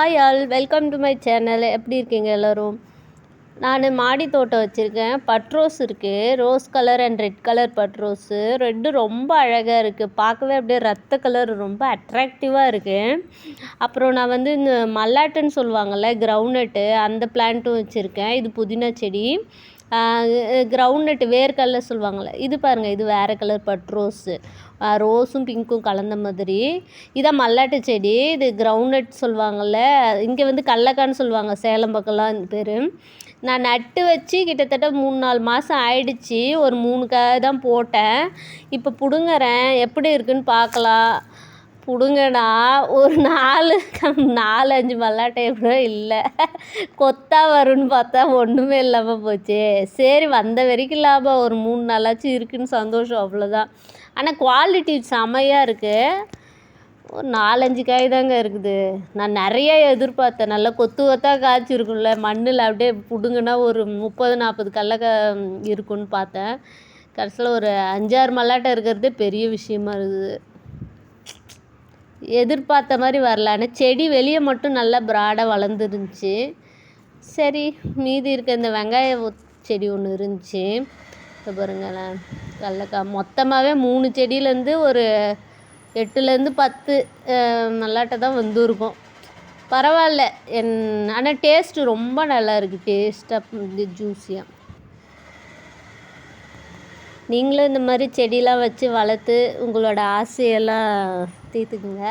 Hi all welcome to my channel எப்படி இருக்கீங்க எல்லோரும்? நான் மாடி தோட்டம் வச்சுருக்கேன். பட்ரோஸ் இருக்குது rose colour and red colour button rose. Red ரொம்ப அழகாக இருக்குது பார்க்கவே அப்படியே ரத்த கலர் ரொம்ப அட்ராக்டிவாக இருக்குது அப்புறம் நான் வந்து இந்த மல்லாட்டுன்னு சொல்லுவாங்கள்ல கிரவுண்ட்நட்டு அந்த பிளான்ட்டும் வச்சுருக்கேன். இது புதினா செடி. கிரவுண்ட்நட்டு வேர்க்கடல சொல்லுவாங்கள்ல இது பாருங்கள் இது வேறு கலர் பட்ரோஸு ரோஸும் பிங்க்கும் கலந்த மாதிரி. இதான் மல்லாட்டு செடி இது கிரவுண்ட் சொல்லுவாங்கள்ல இங்கே வந்து கடலக்கான்னு சொல்லுவாங்க சேலம் பக்கம்லாம் இந்த பேர். நான் நட்டு வச்சு கிட்டத்தட்ட மூணு நாலு மாதம் ஆயிடுச்சு ஒரு மூணு காய் தான் போட்டேன். இப்போ பிடுங்குறேன் எப்படி இருக்குன்னு பார்க்கலாம் பிடுங்கனா ஒரு நாலு நாலு அஞ்சு மல்லாட்டை கூட இல்லை. கொத்தா வரும்னு பார்த்தா ஒன்றுமே இல்லாமல் போச்சு. சரி வந்த வரைக்கும் லாபம். ஒரு மூணு நாளாச்சும் இருக்குதுன்னு சந்தோஷம் அவ்வளோதான் ஆனால் குவாலிட்டி செமையாக இருக்குது ஒரு நாலஞ்சு காய் தாங்க இருக்குது. நான் நிறைய எதிர்பார்த்தேன். நல்லா கொத்து கொத்தாக காய்ச்சிருக்கும்ல. மண்ணில் அப்படியே பிடுங்கன்னா ஒரு முப்பது நாற்பது கடலக்கா இருக்குன்னு பார்த்தேன். கடைசியில் ஒரு அஞ்சாறு மல்லாட்டை இருக்கிறதே பெரிய விஷயமா இருக்குது. எதிர்பார்த்த மாதிரி வரல. ஆனால் செடி வெளியே மட்டும் நல்லா ப்ராடாக வளர்ந்துருந்துச்சி. சரி மீதி இருக்க இந்த வெங்காய செடி ஒன்று இருந்துச்சு. இப்போ பாருங்களேன். கடலக்காய் மொத்தமாகவே மூணு செடியிலேருந்து ஒரு எட்டுலேருந்து பத்து மல்லாட்டை தான் வந்துருக்கும். பரவாயில்ல. என் ஆனால் டேஸ்ட்டு ரொம்ப நல்லா இருக்குது டேஸ்ட்டாக ஜூஸியாக நீங்களும் இந்த மாதிரி செடியெலாம் வச்சு வளர்த்து உங்களோட ஆசையெல்லாம் தீர்த்துக்குங்க.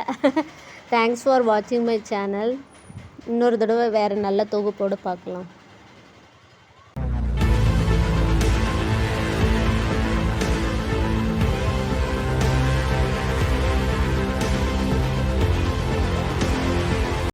தேங்க்ஸ் ஃபார் வாட்சிங் மை சேனல் இன்னொரு தடவை வேறு நல்ல தொகுப்போடு பார்க்கலாம்.